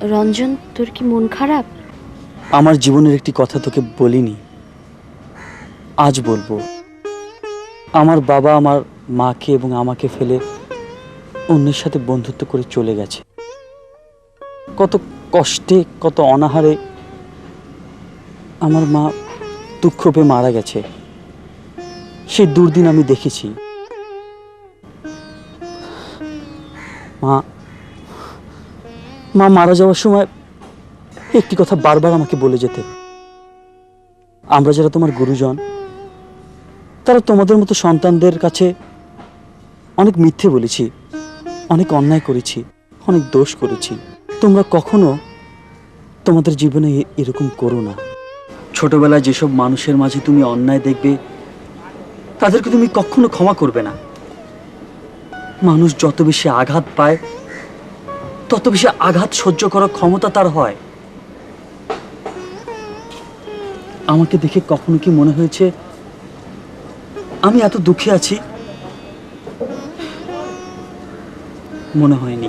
রঞ্জন, তোর কি মন খারাপ? আমার জীবনের একটি কথা তোকে বলিনি। আজ বলব, আমার বাবা আমার মাকে এবং আমাকে ফেলে অন্যের সাথে বন্ধুত্ব করে চলে গেছে। কত কষ্টে, কত অনাহারে আমার মা দুঃখ পেয়ে মারা গেছে। সেই দুর্দিন আমি দেখেছি। মা মা মারা যাওয়ার সময় একটি কথা বারবার আমাকে বলে যেতে। আমরা যারা তোমার গুরুজন, তারা তোমাদের মতো সন্তানদের কাছে অনেক মিথ্যে বলেছি, অনেক অন্যায় করেছি, অনেক দোষ করেছি। তোমরা কখনো তোমাদের জীবনে এরকম করো না। ছোটবেলায় যেসব মানুষের মাঝে তুমি অন্যায় দেখবে, তাদেরকে তুমি কখনো ক্ষমা করবে না। মানুষ যত বেশি আঘাত পায় তত বেশি আঘাত সহ্য করার ক্ষমতা তার হয়। আমাকে দেখে কখনো কি মনে হয়েছে, আমি এত দুঃখে আছি? মনে হয়নি।